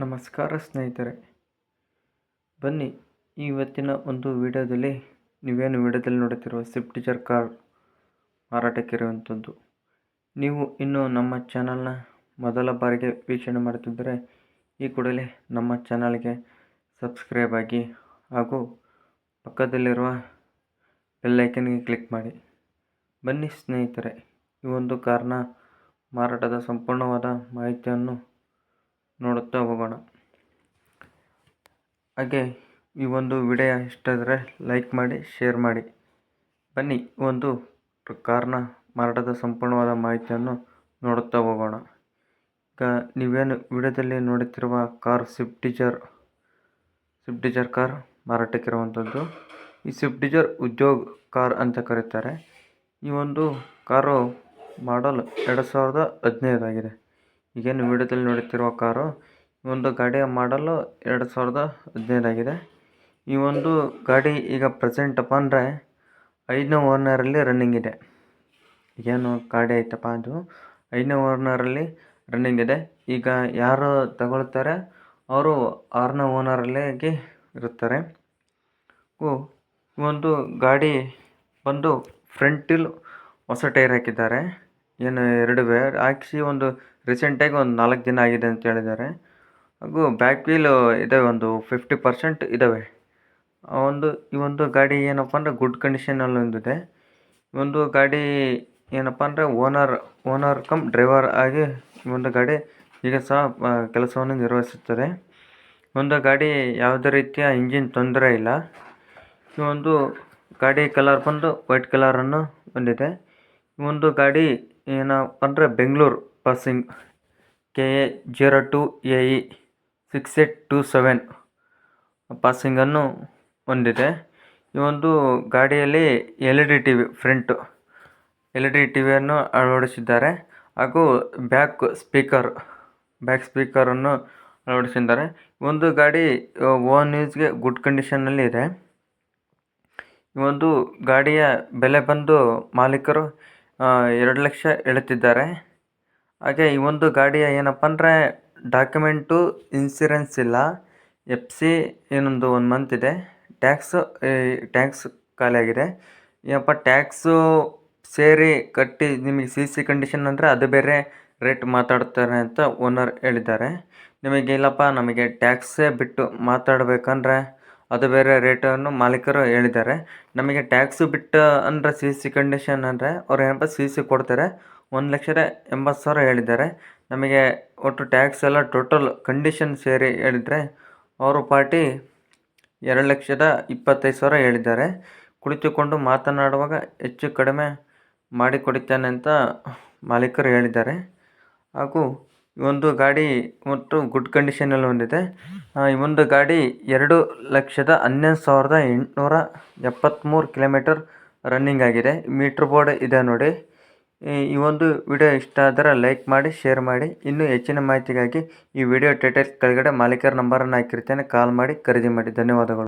ನಮಸ್ಕಾರ ಸ್ನೇಹಿತರೆ. ಬನ್ನಿ ಇವತ್ತಿನ ಒಂದು ವಿಡಿಯೋದಲ್ಲಿ, ನೀವೇನು ವಿಡಿಯೋದಲ್ಲಿ ನೋಡುತ್ತಿರುವ ಸ್ವಿಫ್ಟ್ ಡಿಸೈರ್ ಕಾರ್ ಮಾರಾಟಕ್ಕಿರುವಂಥದ್ದು. ನೀವು ಇನ್ನೂ ನಮ್ಮ ಚಾನಲ್ನ ಮೊದಲ ಬಾರಿಗೆ ವೀಕ್ಷಣೆ ಮಾಡುತ್ತಿದ್ದರೆ, ಈ ಕೂಡಲೇ ನಮ್ಮ ಚಾನಲ್ಗೆ ಸಬ್ಸ್ಕ್ರೈಬ್ ಆಗಿ ಹಾಗೂ ಪಕ್ಕದಲ್ಲಿರುವ ಬೆಲ್ಲೈಕನ್ಗೆ ಕ್ಲಿಕ್ ಮಾಡಿ. ಬನ್ನಿ ಸ್ನೇಹಿತರೆ, ಈ ಒಂದು ಕಾರ್ನ ಮಾರಾಟದ ಸಂಪೂರ್ಣವಾದ ಮಾಹಿತಿಯನ್ನು ನೋಡುತ್ತಾ ಹೋಗೋಣ. ಹಾಗೆ ಈ ಒಂದು ವಿಡಿಯೋ ಇಷ್ಟ ಆದರೆ ಲೈಕ್ ಮಾಡಿ ಶೇರ್ ಮಾಡಿ. ಬನ್ನಿ ಒಂದು ಕಾರ್ನ ಮಾರಾಟದ ಸಂಪೂರ್ಣವಾದ ಮಾಹಿತಿಯನ್ನು ನೋಡುತ್ತಾ ಹೋಗೋಣ. ಈಗ ನೀವೇನು ವಿಡಿಯೋದಲ್ಲಿ ನೋಡುತ್ತಿರುವ car Swift Dzire Swift Dzire car ಮಾರಾಟಕ್ಕಿರುವಂಥದ್ದು ಈ ಸ್ವಿಫ್ಟ್ ಡಿಜರ್ ಉದ್ಯೋಗ್ ಕಾರ್ ಅಂತ ಕರೀತಾರೆ. ಈ ಒಂದು ಕಾರು ಮಾಡಲ್ ಎರಡು ಸಾವಿರದ ಹದಿನೈದಾಗಿದೆ. ಈಗೇನು ವಿಡಿಯೋದಲ್ಲಿ ನೋಡುತ್ತಿರುವ ಕಾರು ಒಂದು ಗಾಡಿಯ ಮಾಡಲು ಎರಡು ಸಾವಿರದ ಹದಿನೈದಾಗಿದೆ ಈ ಒಂದು ಗಾಡಿ ಈಗ ಪ್ರೆಸೆಂಟಪ್ಪ ಅಂದರೆ ಐದನೇ ಓನರಲ್ಲಿ ರನ್ನಿಂಗ್ ಇದೆ. ಏನು ಗಾಡಿ ಐತಪ್ಪ ಅದು? ಐದನೇ ಓನರಲ್ಲಿ ರನ್ನಿಂಗ್ ಇದೆ. ಈಗ ಯಾರು ತಗೊಳ್ತಾರೆ? ಅವರು ಆರನೇ ಓನರಲ್ಲೇ ಇರುತ್ತಾರೆ. ಒಂದು ಗಾಡಿ ಬಂದು ಫ್ರಂಟಿಲ್ ಹೊಸ ಟೈರ್ ಹಾಕಿದ್ದಾರೆ. ಏನು ಎರಡು ಹಾಕಿಸಿ ಒಂದು ರೀಸೆಂಟಾಗಿ ಒಂದು ನಾಲ್ಕು ದಿನ ಆಗಿದೆ ಅಂತ ಹೇಳಿದ್ದಾರೆ. ಹಾಗೂ ಬ್ಯಾಕ್ ವೀಲು ಇದೆ, ಒಂದು ಫಿಫ್ಟಿ ಪರ್ಸೆಂಟ್ ಇದ್ದಾವೆ ಒಂದು, ಈ ಒಂದು ಗಾಡಿ ಏನಪ್ಪ ಅಂದರೆ ಗುಡ್ ಕಂಡೀಷನಲ್ಲಿ ಒಂದಿದೆ ಒಂದು ಗಾಡಿ ಏನಪ್ಪ ಅಂದರೆ ಓನರ್ ಓನರ್ ಕಮ್ ಡ್ರೈವರ್ ಆಗಿ ಒಂದು ಗಾಡಿ ಈಗ ಸಹ ಕೆಲಸವನ್ನು ನಿರ್ವಹಿಸುತ್ತದೆ. ಒಂದು ಗಾಡಿ ಯಾವುದೇ ರೀತಿಯ ಇಂಜಿನ್ ತೊಂದರೆ ಇಲ್ಲ. ಈ ಒಂದು ಗಾಡಿ ಕಲರ್ ಬಂದು ವೈಟ್ ಕಲರನ್ನು ಹೊಂದಿದೆ. ಈ ಒಂದು ಗಾಡಿ ಏನಪ್ಪ ಅಂದರೆ Bengaluru passing K A zero two A E six eight two seven ಪಾಸಿಂಗನ್ನು ಹೊಂದಿದೆ. ಈ ಒಂದು ಗಾಡಿಯಲ್ಲಿ L E D T V front, L E D T ವಿಯನ್ನು ಅಳವಡಿಸಿದ್ದಾರೆ ಹಾಗೂ ಬ್ಯಾಕ್ ಸ್ಪೀಕರ್, ಬ್ಯಾಕ್ ಸ್ಪೀಕರನ್ನು ಅಳವಡಿಸಿದ್ದಾರೆ. ಒಂದು ಗಾಡಿ ಓನ್ ಯೂಸ್ಗೆ ಗುಡ್ ಕಂಡೀಷನ್ನಲ್ಲಿ ಇದೆ. ಈ ಒಂದು ಗಾಡಿಯ ಬೆಲೆ ಬಂದು ಮಾಲೀಕರು ಎರಡು ಲಕ್ಷ ಹೇಳುತ್ತಿದ್ದಾರೆ ಹಾಗೆ ಈ ಒಂದು ಗಾಡಿಯ ಏನಪ್ಪ ಅಂದರೆ ಡಾಕ್ಯುಮೆಂಟು, ಇನ್ಸೂರೆನ್ಸ್ ಇಲ್ಲ. ಎಫ್ ಸಿ ಏನೊಂದು ಒಂದು ಮಂತ್ ಇದೆ. ಟ್ಯಾಕ್ಸು ಟ್ಯಾಕ್ಸ್ ಖಾಲಿಯಾಗಿದೆ ಏನಪ್ಪ, ಟ್ಯಾಕ್ಸು ಸೇರಿ ಕಟ್ಟಿ ನಿಮಗೆ ಸಿ ಸಿ ಕಂಡೀಷನ್ ಅಂದರೆ ಅದು ಬೇರೆ ರೇಟ್ ಮಾತಾಡ್ತಾರೆ ಅಂತ ಓನರ್ ಹೇಳಿದ್ದಾರೆ. ನಿಮಗೆ ಇಲ್ಲಪ್ಪ, ನಮಗೆ ಟ್ಯಾಕ್ಸೇ ಬಿಟ್ಟು ಮಾತಾಡಬೇಕಂದ್ರೆ ಅದು ಬೇರೆ ರೇಟನ್ನು ಮಾಲೀಕರು ಹೇಳಿದ್ದಾರೆ. ನಮಗೆ ಟ್ಯಾಕ್ಸು ಬಿಟ್ಟು ಅಂದರೆ ಸಿ ಸಿ ಕಂಡೀಷನ್ ಅಂದರೆ ಅವ್ರು ಏನಪ್ಪ, ಸಿ ಸಿ ಕೊಡ್ತಾರೆ. ಒಂದು ಲಕ್ಷದ ಎಂಬತ್ತು ಸಾವಿರ ಹೇಳಿದ್ದಾರೆ. ನಮಗೆ ಒಟ್ಟು ಟ್ಯಾಕ್ಸ್ ಎಲ್ಲ ಟೋಟಲ್ ಕಂಡೀಷನ್ ಸೇರಿ ಹೇಳಿದರೆ ಅವರು ಪಾರ್ಟಿ ಎರಡು ಲಕ್ಷದ ಇಪ್ಪತ್ತೈದು ಸಾವಿರ ಹೇಳಿದ್ದಾರೆ. ಕುಳಿತುಕೊಂಡು ಮಾತನಾಡುವಾಗ ಹೆಚ್ಚು ಕಡಿಮೆ ಮಾಡಿಕೊಡುತ್ತೇನೆ ಅಂತ ಮಾಲೀಕರು ಹೇಳಿದ್ದಾರೆ. ಹಾಗೂ ಒಂದು ಗಾಡಿ ಮತ್ತು ಗುಡ್ ಕಂಡೀಷನಲ್ಲಿ ಹೊಂದಿದೆ ಈ ಒಂದು ಗಾಡಿ ಎರಡು ಲಕ್ಷದ ಹನ್ನೊಂದು ಸಾವಿರದ ಎಂಟುನೂರ ಎಪ್ಪತ್ತ್ಮೂರು ಕಿಲೋಮೀಟರ್ ರನ್ನಿಂಗ್ ಆಗಿದೆ. ಮೀಟ್ರ್ ಬೋರ್ಡ್ ಇದೆ ನೋಡಿ. ಈ ಒಂದು ವಿಡಿಯೋ ಇಷ್ಟ ಆದರೆ ಲೈಕ್ ಮಾಡಿ, ಶೇರ್ ಮಾಡಿ. ಇನ್ನೂ ಹೆಚ್ಚಿನ ಮಾಹಿತಿಗಾಗಿ ಈ ವಿಡಿಯೋ ಟೈಟಲ್ ಕೆಳಗಡೆ ಮಾಲೀಕರ ನಂಬರನ್ನು ಹಾಕಿರ್ತೇನೆ. ಕಾಲ್ ಮಾಡಿ, ಖರೀದಿ ಮಾಡಿ. ಧನ್ಯವಾದಗಳು.